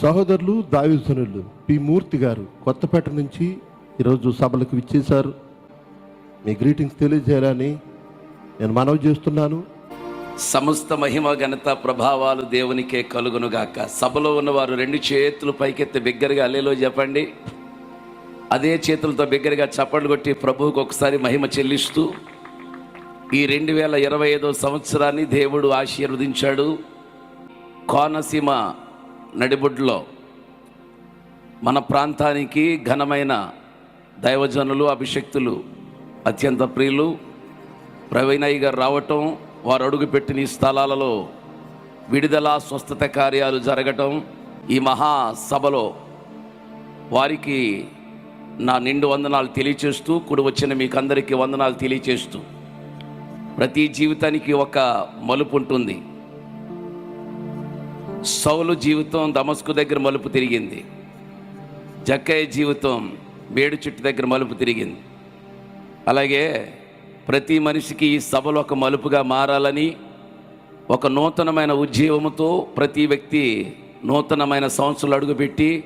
సహోదరులు దావిసనులు పి. మూర్తి గారు కొత్తపేట నుంచి ఈరోజు సభలకు విచ్చేశారు. మీ గ్రీటింగ్స్ తెలియజేయాలని నేను మనవి చేస్తున్నాను. సమస్త మహిమ ఘనత ప్రభావాలు దేవునికే కలుగునుగాక. సభలో ఉన్నవారు రెండు చేతులు పైకెత్తి బిగ్గరగా అల్లేలో చెప్పండి. అదే చేతులతో బిగ్గరగా చప్పట్లు కొట్టి ప్రభువుకు ఒకసారి మహిమ చెల్లిస్తూ ఈ రెండు వేల ఇరవై ఐదో సంవత్సరాన్ని దేవుడు ఆశీర్వదించాడు. కోనసీమ నడిబొడ్లో మన ప్రాంతానికి ఘనమైన దైవజనులు అభిషక్తులు అత్యంత ప్రియులు ప్రవీణయ్య గారు రావటం వారు అడుగుపెట్టిన ఈ స్థలాలలో విడుదల స్వస్థత కార్యాలు జరగటం ఈ మహా సభలో వారికి నా నిండు వందనాలు తెలియచేస్తూ కుడి వచ్చిన మీకు అందరికీ వందనాలు తెలియచేస్తూ ప్రతి జీవితానికి ఒక మలుపు ఉంటుంది. సౌలు జీవితం దమస్కు దగ్గర మలుపు తిరిగింది. జక్కయ్య జీవితం మేడు చెట్టు దగ్గర మలుపు తిరిగింది. అలాగే ప్రతి మనిషికి ఈ సభలు ఒక మలుపుగా మారాలని ఒక నూతనమైన ఉద్యమంతో ప్రతి వ్యక్తి నూతనమైన సంవత్సరాలు అడుగుపెట్టి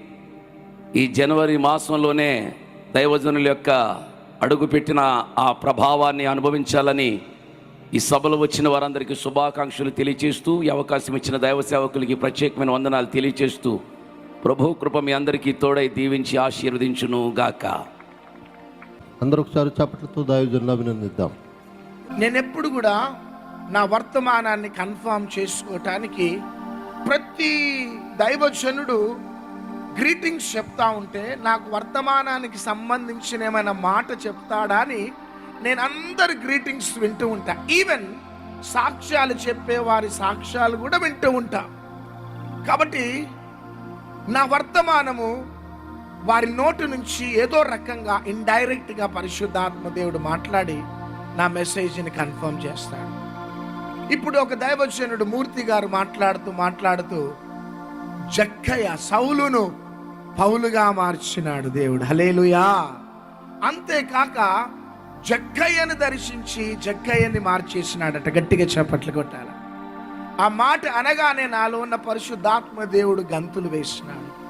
ఈ జనవరి మాసంలోనే దైవజనుల యొక్క అడుగుపెట్టిన ఆ ప్రభావాన్ని అనుభవించాలని ఈ సభలో వచ్చిన వారందరికీ శుభాకాంక్షలు తెలియచేస్తూ ఈ అవకాశం ఇచ్చిన దైవ సేవకులకి ప్రత్యేకమైన వందనాలు తెలియచేస్తూ ప్రభు కృప మీ అందరికీ తోడై దీవించి ఆశీర్వదించును గాక. అందరూ ఒకసారి చప్పట్లతో దావిజనులు అభినందిద్దాం. నేను ఎప్పుడు కూడా నా వర్తమానాన్ని కన్ఫర్మ్ చేసుకోవటానికి ప్రతి దైవజనుడు గ్రీటింగ్స్ చెప్తా ఉంటే నాకు వర్తమానానికి సంబంధించిన ఏమైనా మాట చెప్తాడా అని నేను అందరి గ్రీటింగ్స్ వింటూ ఉంటా. ఈవెన్ సాక్ష్యాలు చెప్పే వారి సాక్ష్యాలు కూడా వింటూ ఉంటా. కాబట్టి నా వర్తమానము వారి నోటి నుంచి ఏదో రకంగా ఇండైరెక్ట్గా పరిశుద్ధాత్మ దేవుడు మాట్లాడి నా మెసేజ్ని కన్ఫర్మ్ చేస్తాడు. ఇప్పుడు ఒక దైవజనుడు మూర్తి గారు మాట్లాడుతూ మాట్లాడుతూ జక్కయ్య సౌలును పౌలుగా మార్చినాడు దేవుడు. హలేలుయా అంతేకాక జగ్గయ్యను దర్శించి జగ్గయ్యని మార్చేసినాడట గట్టిగా చేపట్లు కొట్టాలి. ఆ మాట అనగానే నాలో ఉన్న పరిశుద్ధాత్మ దేవుడు గంతులు వేసినాడు.